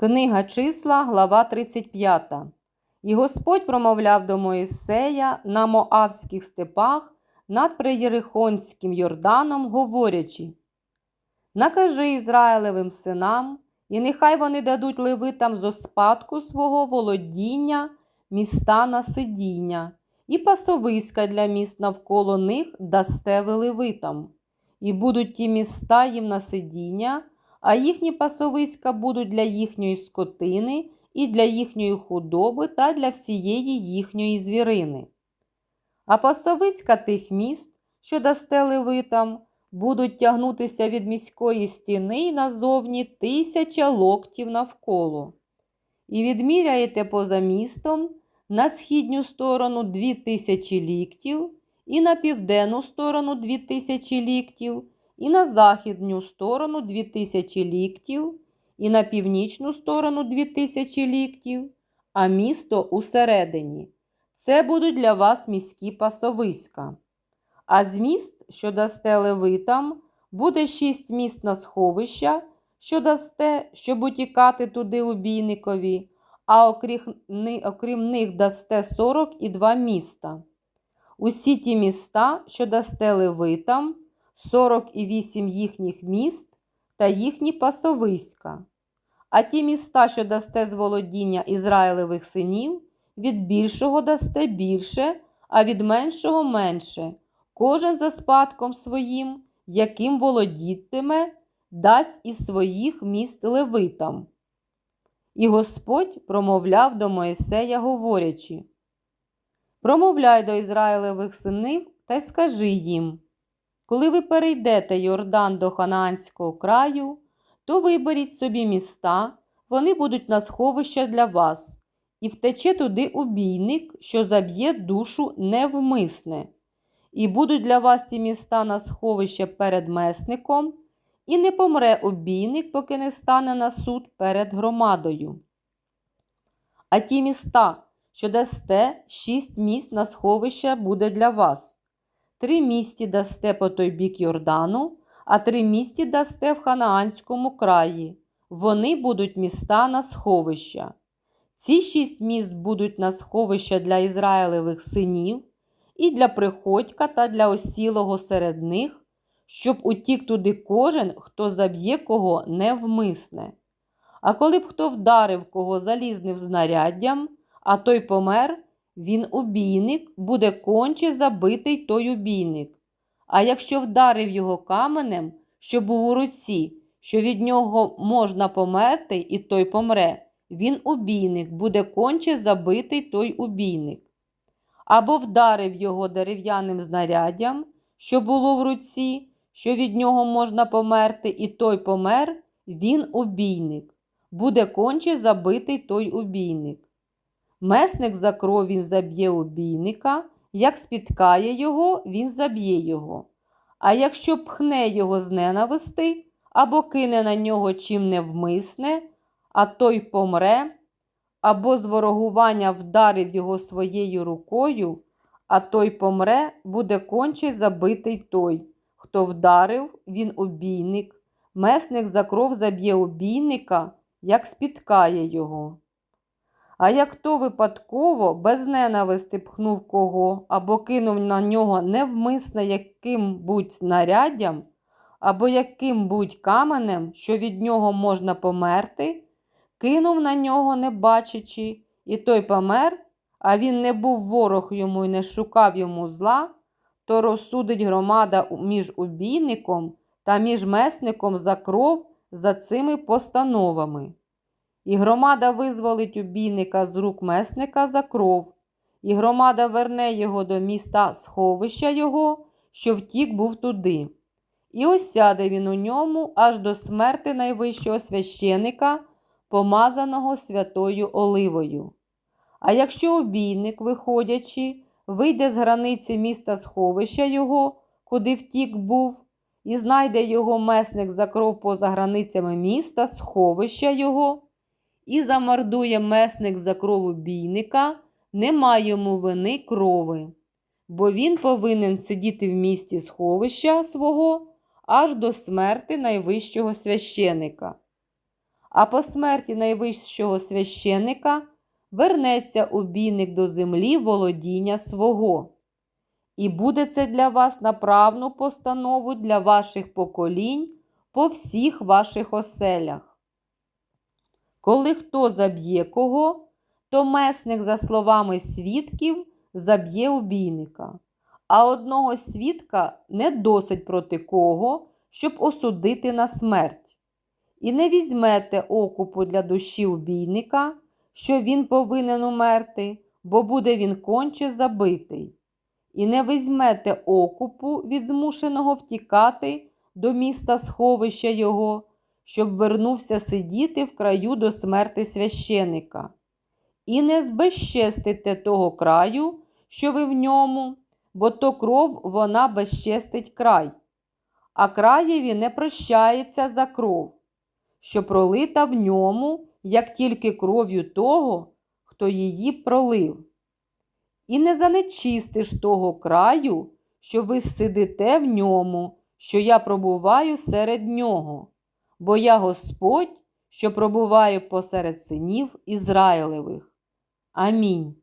Книга числа, глава 35. І Господь промовляв до Моїсея на Моавських степах над Преєрихонським Йорданом, говорячи: Накажи Ізраїлевим синам, і нехай вони дадуть левитам зо спадку свого володіння міста на сидіння, і пасовиська для міст навколо них дасте ви левитам, і будуть ті міста їм на сидіння а їхні пасовиська будуть для їхньої скотини і для їхньої худоби та для всієї їхньої звірини. А пасовиська тих міст, що дасте левитам, будуть тягнутися від міської стіни назовні тисяча локтів навколо. І відміряєте поза містом на східню сторону дві тисячі ліктів, і на південну сторону дві тисячі ліктів і на західню сторону 2000 ліктів, і на північну сторону 2000 ліктів, а місто усередині. Це будуть для вас міські пасовиська. А з міст, що дасте левитам, буде шість міст на сховища, що дасте, щоб утікати туди убійникові, а окрім них дасте 42 міста. Усі ті міста, що дасте левитам, 48 їхніх міст та їхні пасовиська. А ті міста, що дасте з володіння Ізраїлевих синів, від більшого дасте більше, а від меншого менше, кожен за спадком своїм, яким володітиме, дасть із своїх міст левитам. І Господь промовляв до Моїсея, говорячи: Промовляй до Ізраїлевих синів та й скажи їм. Коли ви перейдете Йордан до Ханаанського краю, то виберіть собі міста, вони будуть на сховище для вас, і втече туди убійник, що заб'є душу невмисне, і будуть для вас ті міста на сховище перед месником, і не помре убійник, поки не стане на суд перед громадою. А ті міста, що дасте, шість міст на сховище буде для вас. Три місті дасте по той бік Йордану, а три місті дасте в Ханаанському краї. Вони будуть міста на сховища. Ці шість міст будуть на сховища для Ізраїлевих синів, і для приходька та для осілого серед них, щоб утік туди кожен, хто заб'є кого невмисне. А коли б хто вдарив кого залізним знаряддям, а той помер, він убійник, буде конче забитий той убійник. А якщо вдарив його каменем, що був у руці, що від нього можна померти, і той помре, він убійник, буде конче забитий той убійник. Або вдарив його дерев'яним знаряддям, що було в руці, що від нього можна померти, і той помер, він убійник, буде конче забитий той убійник. Месник за кров він заб'є убійника, як спіткає його, він заб'є його. А якщо пхне його з ненависти або кине на нього чим невмисне, а той помре, або з ворогування вдарив його своєю рукою, а той помре, буде конче забитий той. Хто вдарив, він убійник, месник за кров заб'є убійника, як спіткає його. А як хто випадково без ненависти пхнув кого або кинув на нього невмисне яким будь снаряддям, або яким будь каменем, що від нього можна померти, кинув на нього, не бачачи, і той помер, а він не був ворог йому і не шукав йому зла, то розсудить громада між убійником та між месником за кров за цими постановами. І громада визволить убійника з рук месника за кров, і громада верне його до міста сховища його, що втік був туди. І осяде він у ньому аж до смерти найвищого священика, помазаного святою оливою. А якщо обійник, виходячи, вийде з границі міста сховища його, куди втік був, і знайде його месник за кров поза границями міста, сховища його, і замордує месник за крову бійника, нема йому вини крови, бо він повинен сидіти в місті сховища свого аж до смерти найвищого священика. а по смерті найвищого священика вернеться убійник до землі володіння свого. І буде це для вас направну постанову для ваших поколінь по всіх ваших оселях. Коли хто заб'є кого, то месник, за словами свідків, заб'є убійника, а одного свідка не досить проти кого, щоб осудити на смерть. І не візьмете окупу для душі убійника, що він повинен умерти, бо буде він конче забитий. І не візьмете окупу від змушеного втікати до міста сховища його, щоб вернувся сидіти в краю до смерти священика. І не збезчестите того краю, що ви в ньому, бо то кров вона безчестить край, а краєві не прощається за кров, що пролита в ньому, як тільки кров'ю того, хто її пролив. І не занечистиш того краю, що ви сидите в ньому, що я пробуваю серед нього, бо я Господь, що пробуваю посеред синів Ізраїлевих. Амінь.